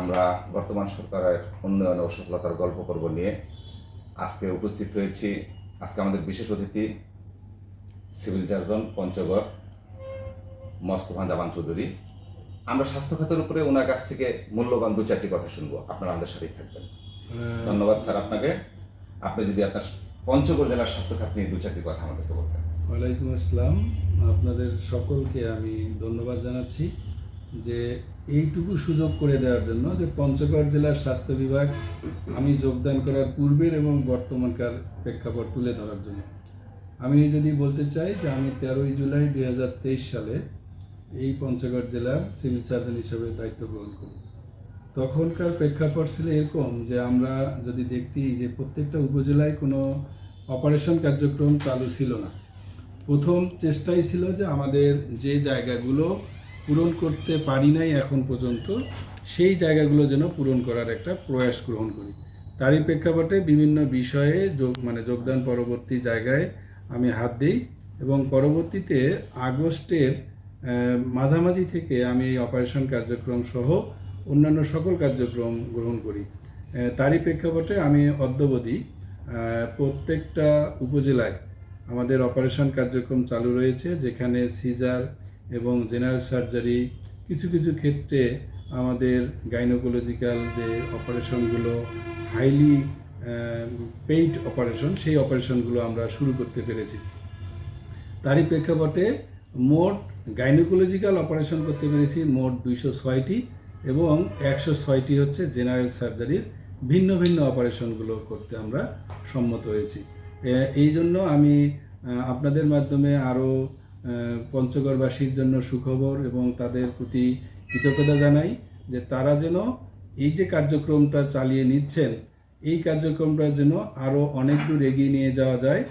আমরা বর্তমান সরকারের উন্নয়ন ও সফলতার গল্প করব নিয়ে আজকে উপস্থিত হয়েছি। আজকে আমাদের বিশেষ অতিথি সিভিল সার্জন পঞ্চগড় মস্তফান জামান চৌধুরী। আমরা স্বাস্থ্য খাতের উপরে ওনার কাছ থেকে মূল্যবান দু চারটি কথা শুনব। আপনারা আমাদের সাথেই থাকবেন। ধন্যবাদ স্যার আপনাকে। আপনি যদি আপনার পঞ্চগড় জেলার স্বাস্থ্য খাত নিয়ে দু চারটি কথা আমাদেরকে বলতেন। ওয়ালাইকুম আসসালাম। আপনাদের সকলকে আমি ধন্যবাদ জানাচ্ছি। যে এইটুকু সুযোগ করে দেওয়ার জন্য যে পঞ্চগড় জেলার স্বাস্থ্য বিভাগ আমি যোগদান করার পূর্বের এবং বর্তমানকার প্রেক্ষাপট তুলে ধরার জন্য। আমি যদি বলতে চাই যে আমি তেরোই জুলাই দু হাজার তেইশ সালে এই পঞ্চগড় জেলার সিভিল সার্জন হিসেবে দায়িত্ব গ্রহণ করি। তখনকার প্রেক্ষাপট ছিল এরকম যে আমরা যদি দেখতি যে প্রত্যেকটা উপজেলায় কোনো অপারেশন কার্যক্রম চালু ছিল না। প্রথম চেষ্টাই ছিল যে আমাদের যে জায়গাগুলো পূরণ করতে পারি নাই এখন পর্যন্ত, সেই জায়গাগুলো যেন পূরণ করার একটা প্রয়াস গ্রহণ করি। তারই প্রেক্ষাপটে বিভিন্ন বিষয়ে যোগ মানে যোগদান পরবর্তী জায়গায় আমি হাত দিই এবং পরবর্তীতে আগস্টের মাঝামাঝি থেকে আমি এই অপারেশন কার্যক্রম সহ অন্যান্য সকল কার্যক্রম গ্রহণ করি। তারই প্রেক্ষাপটে আমি অদ্যবধি প্রত্যেকটা উপজেলায় আমাদের অপারেশন কার্যক্রম চালু রয়েছে, যেখানে সিজার এবং জেনারেল সার্জারি কিছু কিছু ক্ষেত্রে আমাদের গাইনোকোলজিক্যাল যে অপারেশনগুলো, হাইলি পেইড অপারেশন, সেই অপারেশনগুলো আমরা শুরু করতে পেরেছি। তারই প্রেক্ষাপটে মোট গাইনোকোলজিক্যাল অপারেশন করতে পেরেছি মোট দুইশো ছয়টি এবং একশো ছয়টি হচ্ছে জেনারেল সার্জারির ভিন্ন ভিন্ন অপারেশনগুলো করতে আমরা সম্মত হয়েছি। এই জন্য আমি আপনাদের মাধ্যমে আরও পঞ্চগড়বাসীর জন্য সুখবর এবং তাদের প্রতি কৃতজ্ঞতা জানাই যে তারা যেন এই যে কার্যক্রমটা চালিয়ে নিচ্ছেন, এই কার্যক্রমটা যেন আরও অনেক দূর এগিয়ে নিয়ে যাওয়া যায়,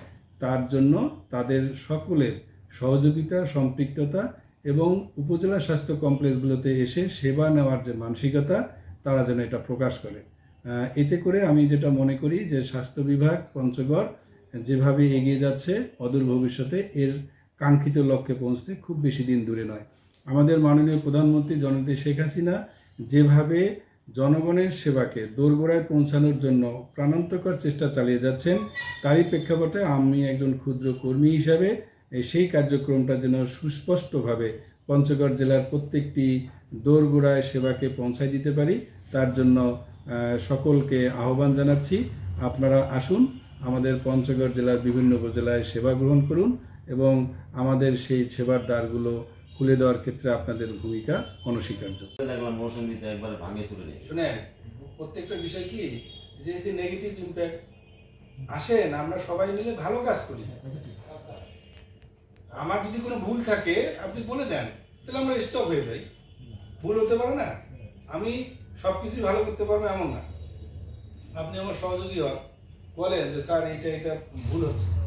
তার জন্য তাদের সকলের সহযোগিতা, সম্পৃক্ততা এবং উপজেলা স্বাস্থ্য কমপ্লেক্সগুলোতে এসে সেবা নেওয়ার যে মানসিকতা, তারা যেন এটা প্রকাশ করে। এতে করে আমি যেটা মনে করি যে স্বাস্থ্য বিভাগ, পঞ্চগড় যেভাবে এগিয়ে যাচ্ছে, অদূর ভবিষ্যতে এর কাঙ্ক্ষিত লক্ষ্যে পৌঁছতে খুব বেশি দিন দূরে নয়। আমাদের মাননীয় প্রধানমন্ত্রী জননেত্রী শেখ হাসিনা যেভাবে জনগণের সেবাকে দোরগোড়ায় পৌঁছানোর জন্য প্রাণান্তকর চেষ্টা চালিয়ে যাচ্ছেন, তারই প্রেক্ষাপটে আমি একজন ক্ষুদ্র কর্মী হিসাবে সেই কার্যক্রমটা যেন সুস্পষ্টভাবে পঞ্চগড় জেলার প্রত্যেকটি দোরগোড়ায় সেবাকে পৌঁছায় দিতে পারি, তার জন্য সকলকে আহ্বান জানাচ্ছি। আপনারা আসুন, আমাদের পঞ্চগড় জেলার বিভিন্ন উপজেলায় সেবা গ্রহণ করুন। এবং আমাদের সেই সেবার দ্বারগুলো খুলে দেওয়ার ক্ষেত্রে আপনাদের ভূমিকা অনস্বীকার্য। দেখলাম মৌসুমিতে একবার ভাঙে চলে যায় শুনে প্রত্যেকটা বিষয় কি? যে যে নেগেটিভ ইম্প্যাক্ট আসেন আমরা সবাই মিলে ভালো কাজ করি। আমার যদি কোনো ভুল থাকে আপনি বলে দেন তাহলে আমরা স্টপ হয়ে যাই। ভুল হতে পারে না। আমি সব কিছুই ভালো করতে পারব এমন না। আপনি আমার সহযোগী হন। বলেন যে স্যার এইটা এটা ভুল হচ্ছে।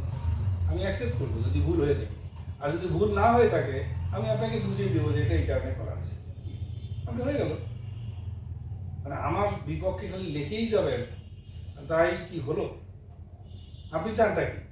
আমি অ্যাকসেপ্ট করব, যদি ভুল হয়ে থাকে। আর যদি ভুল না হয়ে থাকে, আমি আপনাকে বুঝিয়ে দেবো যে এটা এই কারণে করা হয়েছে। আপনি হয়ে গেল। মানে আমার বিপক্ষে খালি লেখেই যাবেন, তাই কি হলো? আপনি চানটা কি?